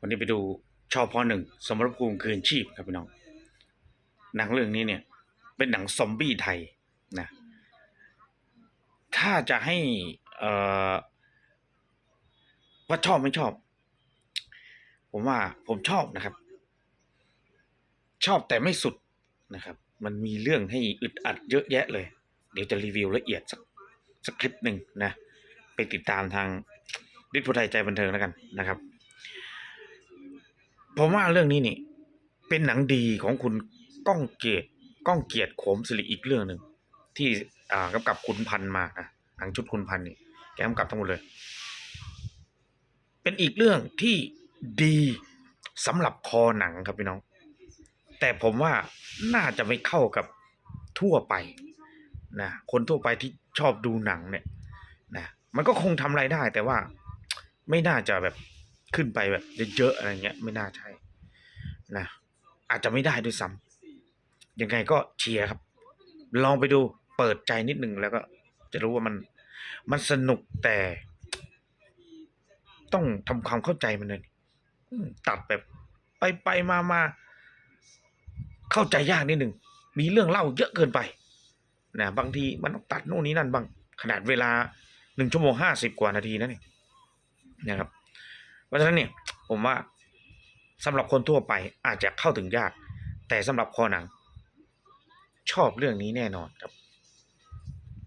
วันนี้ไปดูชอบพอหนึ่งสมรภูมิคืนชีพครับพี่น้อง หนังเรื่องนี้เนี่ย เป็นหนังซอมบี้ไทยนะ ถ้าจะให้เอ่อว่าชอบไม่ชอบ ผมว่าผมชอบนะครับ ชอบแต่ไม่สุดนะครับ มันมีเรื่องให้อึดอัดเยอะแยะเลย เดี๋ยวจะรีวิวละเอียดสักสักคลิปหนึ่งนะ ไปติดตามทางดิจิทัลไทยใจบันเทิงแล้วกันนะครับ ผมว่าเรื่องนี้นี่ เป็นหนังดีของคุณก้องเกียรติก้องเกียรติโขมสิริอีกเรื่องหนึ่งที่อ่ากำกับคุณพันมานะหนังชุดคุณพันนี่แกกำกับทั้งหมดเลย เป็นอีกเรื่องที่ดีสำหรับคอหนังครับพี่น้อง แต่ผมว่าน่าจะไม่เข้ากับทั่วไปนะคนทั่วไปที่ชอบดูหนังเนี่ยนะมันก็คงทำไรายได้แต่ว่าไม่น่าจะแบบ ขึ้นไปแบบเยอะๆอะไรเงี้ยไม่น่าใช่นะอาจจะไม่ได้ด้วยซ้ำยังไงก็เชียร์ครับ ลองไปดูเปิดใจนิดหนึ่งแล้วก็ จะรู้ว่ามันมันสนุกแต่ ต้องทำความเข้าใจมันเลยอืมตัดแบบไปไปมามาเข้าใจยากนิดหนึ่งมีเรื่องเล่าเยอะเกินไปนะบางทีมันต้องตัดโน่นนี้นั่นบางขนาดเวลาหนึ่งชั่วโมงห้าสิบกว่านาทีนะเนี่ยนะครับ เพราะฉะนั้นเนี่ยผมว่าสำหรับคนทั่วไปอาจจะเข้าถึงยาก แต่สำหรับคอหนัง ชอบเรื่องนี้แน่นอนครับ